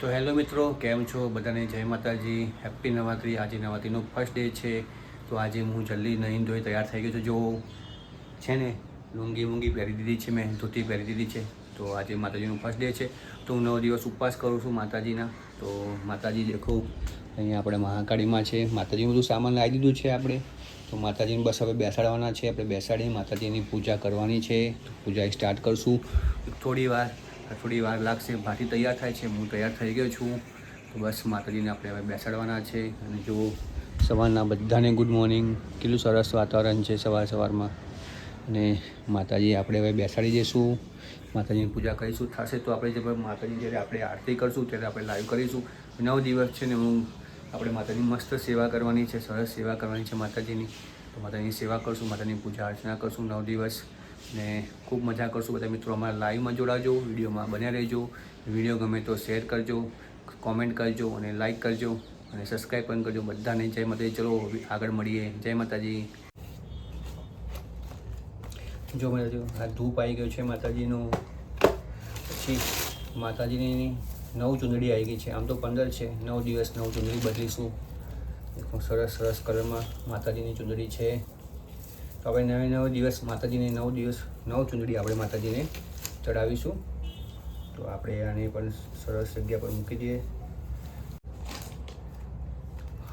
તો હેલો મિત્રો, કેમ છો? બધાને જય માતાજી. હેપી નવરાત્રી. આજે નવરાત્રીનો ફર્સ્ટ ડે છે. તો આજે હું જલ્દી નહીં ધોઈ તૈયાર થઈ ગયો છું. જો છે ને, લુંગી મુંગી પહેરી દીધી છે મેં, ધોતી પહેરી દીધી છે. તો આજે માતાજીનો ફર્સ્ટ ડે છે. તો હું નવ દિવસ ઉપવાસ કરું છું માતાજીના. તો માતાજી દેખો, અહીંયા આપણે મહાકાળીમાં છે. માતાજીનું બધું સામાન લાવી દીધું છે આપણે. તો માતાજીને બસ હવે બેસાડવાના છે. આપણે બેસાડી માતાજીની પૂજા કરવાની છે. પૂજા સ્ટાર્ટ કરશું. થોડી વાર થોડી વાર લાગશે. ભાટી તૈયાર થાય છે. હું તૈયાર થઈ ગયો છું. તો બસ માતાજીને આપણે હવે બેસાડવાના છે. અને જો સવારના બધાને ગુડ મોર્નિંગ કેટલું સરસ વાતાવરણ છે સવાર સવારમાં. અને માતાજી આપણે હવે બેસાડી જઈશું માતાજીની પૂજા કરીશું. થશે તો આપણે જે માતાજી જ્યારે આપણે આરતી કરશું ત્યારે આપણે લાઈવ કરીશું. નવ દિવસ છે ને હું આપણે માતાજીની મસ્ત સેવા કરવાની છે. સરસ સેવા કરવાની છે માતાજીની. તો માતાજીની સેવા કરશું, માતાજીની પૂજા અર્ચના કરશું નવ દિવસ. ને ખૂબ મજા કરશું બધા મિત્રો. અમારા લાઈવમાં જોડાજો વિડીયોમાં બન્યા રહેજો. વીડિયો ગમે તો શેર કરજો કોમેન્ટ કરજો અને લાઈક કરજો અને સબસ્ક્રાઈબ પણ કરજો. બધાને જય માતાજી. ચલો આગળ મળીએ. જય માતાજી. જો માતાજી આ ધૂપ આવી ગયો છે માતાજીનું. પછી માતાજીની નવ ચૂંદડી આવી ગઈ છે. આમ તો પંદર છે. નવ દિવસ નવ ચૂંદડી બદલીશું. સરસ સરસ કલરમાં માતાજીની ચૂંદડી છે. તો આપણે નવે નવ દિવસ માતાજીને નવ દિવસ, નવ ચૂંદડી આપણે માતાજીને ચડાવીશું. તો આપણે આને પણ સરસ જગ્યા પર મૂકી દઈએ.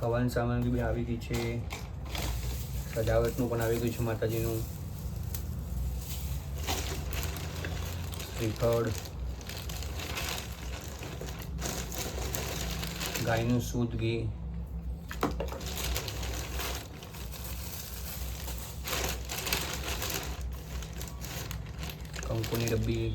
હવન સામગ્રી બી આવી ગઈ છે. સજાવટનું પણ આવી ગયું છે માતાજીનું. શ્રીફળ. ગાયનું શુદ્ધ ઘી. કંકુની ડબ્બી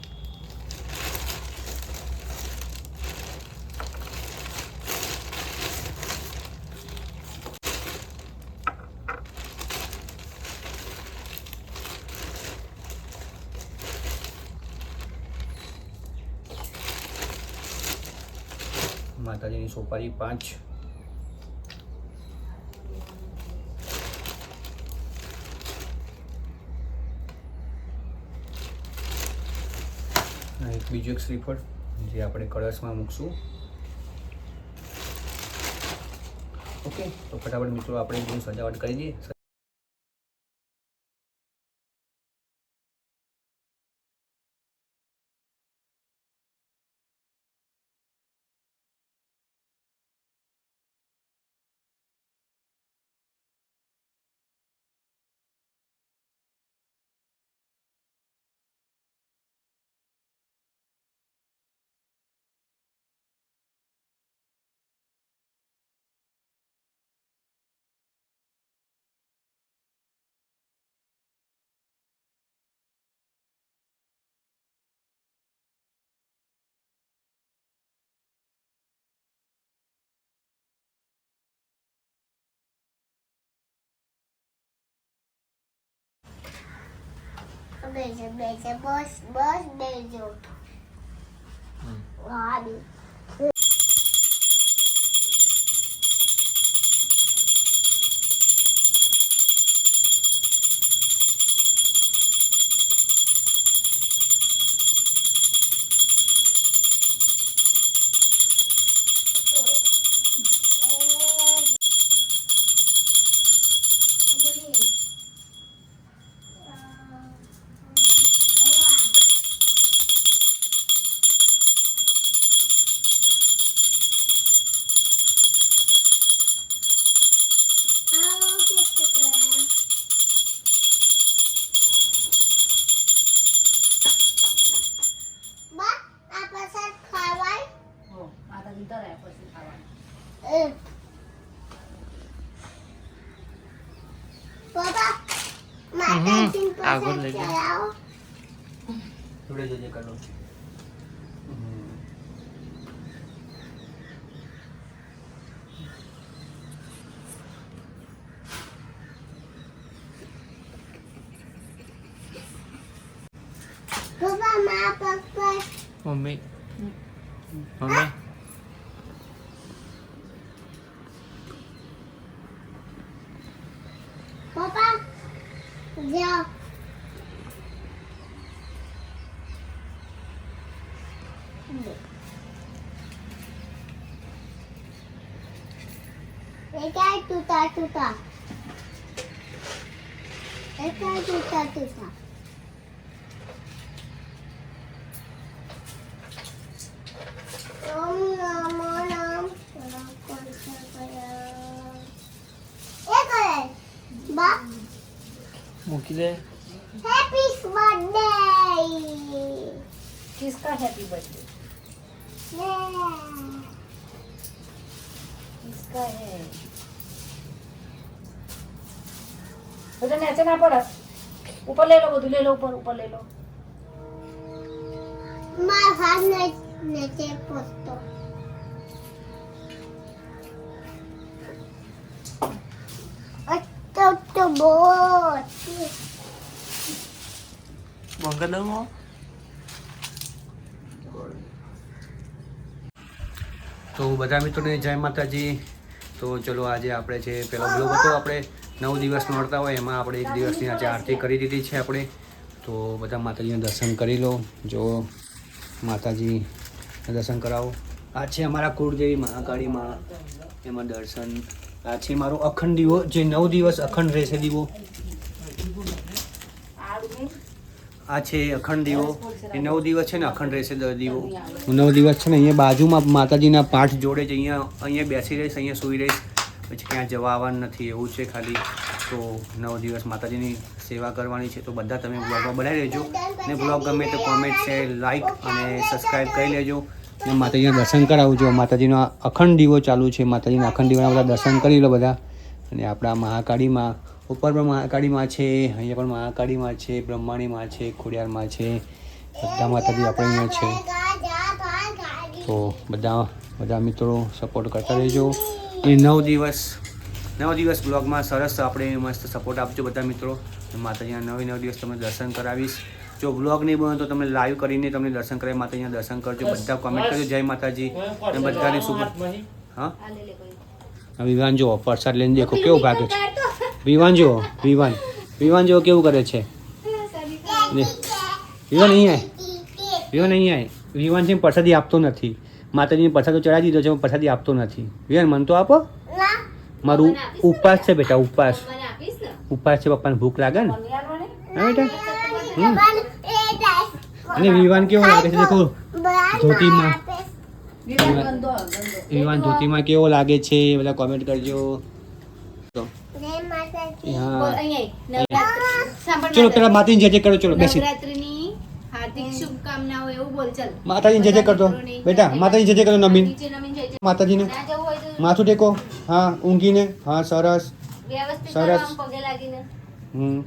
માતાજીની સોપારી પાંચ બીજું એક શ્રીફળ જે આપણે કળશમાં મૂકશું. ઓકે, તો ફટાફટ મિત્રો આપણે બધું સજાવટ કરી દઈએ. બેસે બેસે બસ બસ બેજો વાડી જોડે જોડે કરો પપ્પા મા પપ્પા. મમ્મી. મમ્મી. પપ્પા જાઓ. Tuta tuta. Tuta tuta. મૂકી દે happy birthday. કિસકા હેપી બર્થડે Yeah. બધા નીચે ના પડે? ઉપર લઈ લો બધું લઈ લો ઉપર ઉપર લઈ લો. મારા હાથ તો બંધ કરી દઉં હું? તો બધા મિત્રોને જય માતાજી. તો ચલો આજે આપણે છે પહેલો બ્લોગ હતો, આપણે નવ દિવસ મળતા હોય, એમાં આપણે એક દિવસની આજે આરતી કરી દીધી છે આપણે. તો બધા માતાજીના દર્શન કરી લો. જો માતાજી દર્શન કરાવો. આ છે અમારા કુળદેવી મહાકાળી માં એમાં દર્શન. આ છે મારો અખંડ દીવો જે નવ દિવસ અખંડ રહેશે દીવો. આ છે અખંડ દીવો. એ નવ દિવસ છે ને અખંડ રહેશે દીવો. હું નવ દિવસ છે ને અહીંયા બાજુમાં માતાજીના પાઠ જોડે જ અહીંયા અહીંયા બેસી રહીશ, અહીંયા સૂઈ રહીશ. પછી ક્યાં જવા આવવાનું નથી એવું છે ખાલી. તો નવ દિવસ માતાજીની સેવા કરવાની છે. તો બધા તમે બ્લોગમાં બનાવી લેજો. ને બ્લોગ ગમે તો કોમેન્ટ છે લાઇક અને સબસ્ક્રાઈબ કરી લેજો. ને માતાજીના દર્શન કરાવજો. માતાજીનો અખંડ દીવો ચાલુ છે. માતાજીના અખંડ દીવાના બધા દર્શન કરી લો બધા. અને આપણા મહાકાળીમાં ઉપર પણ મહાકાળીમાં છે અહીંયા પણ મહાકાળીમાં છે બ્રહ્માણીમાં છે ખોડિયારમાં છે બધા માતાજી આપણે અહીંયા છે. તો બધા બધા મિત્રો સપોર્ટ કરતા રહેજો. એ નવ દિવસ નવ દિવસ બ્લોગમાં સરસ આપણે મસ્ત સપોર્ટ આપજો બધા મિત્રો. માતાજીના નવે નવ દિવસ તમને દર્શન કરાવીશ. જો બ્લોગ નહીં બને તો તમે લાઈવ કરીને તમને દર્શન કરાવી માતાજીના દર્શન કરજો. બધા કોમેન્ટ કરજો. જય માતાજી. અને બધાને શુભ હા? વિવાન જો પ્રસાદ લઈને દેખો કેવું ભાગે છે. વિવાન જુઓ વિવાન. વિવાન જુઓ કેવું કરે છે? વિવાન અહીં આય. વિવાન અહીં આય. વિવાન છે પ્રસાદી આપતો નથી. માતાજીને પ્રસાદ તો ચડાવી દીધો છે પણ પ્રસાદી આપતો નથી. વિવાન મન તો આપો. મારું ઉપવાસ છે બેટા ઉપવાસ ઉપવાસ છે પપ્પાને ભૂખ લાગે ને. હા બેટા. અને વિવાન કેવો લાગે છે દેખો. ધોતીમાં. વિવાન ધોતીમાં કેવો લાગે છે એ બધા કોમેન્ટ કરજો. ચલો પેલા માતાજીને જય જય કરો ચલો બેસી. હાર્દિક શુભકામનાઓ એવું બોલ ચલ. માતાજીને જે જે કરતો બેટા માતાજી જય જય કરો નમીન. માતાજીને માથું ટેકો. હા ઊંઘીને. હા સરસ. સરસ. આમ પગે લાગીને. હમ.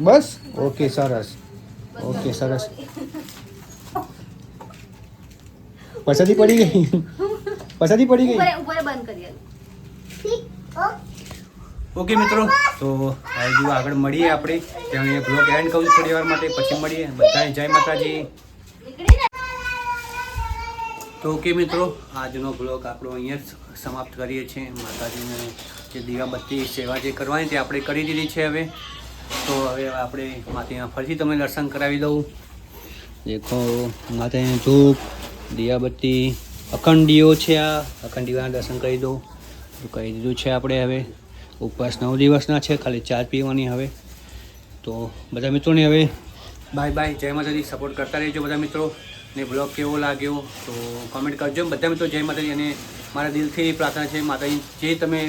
બસ? ઓકે સરસ. ઓકે સરસ. પછાડી પડી ગઈ? પછાડી પડી ગઈ? ઉપર ઉપર બંધ કરી ઓકે, મિત્રો. તો હજુ આગળ મળીએ આપણે. ત્યાં એ બ્લોગ એન્ડ કરું થોડી વાર માટે. પછી મળીએ. બધાને જય માતાજી. તો ઓકે, મિત્રો. આજનો બ્લોગ આપણો અહીંયા સમાપ્ત કરીએ છીએ. માતાજીને જે દીવાબત્તી સેવા જે કરવાની તે આપણે કરી દીધી છે હવે. તો હવે આપણે માતાજીના ફરીથી તમને દર્શન કરાવી દઉં. દેખો માતાજીને ધૂપ, દીવાબત્તી, અખંડીઓ છે આ. અખંડીઓના દર્શન કરી દઉં. તો કહી દીધું છે આપણે હવે. ઉપવાસ નવ દિવસના છે, ખાલી ચા પીવાની હવે. તો બધા મિત્રોને હવે બાય બાય, જય માતાજી. સપોર્ટ કરતા રહેજો બધા મિત્રો. ને બ્લોગ કેવો લાગ્યો તો કોમેન્ટ કરજો. બધા મિત્રો જય માતાજી અને મારા દિલથી પ્રાર્થના છે, માતાજી, જે તમે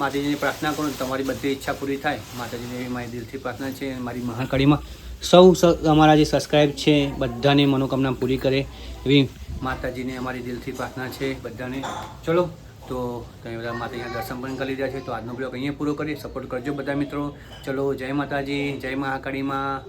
માતાજીની પ્રાર્થના કરો તમારી બધી ઈચ્છા પૂરી થાય, માતાજીની મારી દિલથી પ્રાર્થના છે મારી મહાકાળીમાં સૌ અમારા જે સબસ્ક્રાઈબ છે, બધાની મનોકામના પૂરી કરે એવી માતાજીને અમારી દિલથી પ્રાર્થના છે બધાને. ચલો તો તમે બધા માતાજીના દર્શન પણ કરી લીધા છે. તો આજનો બ્લોગ અહીંયા પૂરો કરીએ. સપોર્ટ કરજો બધા મિત્રો. ચલો, જય માતાજી, જય મહાકાળીમાં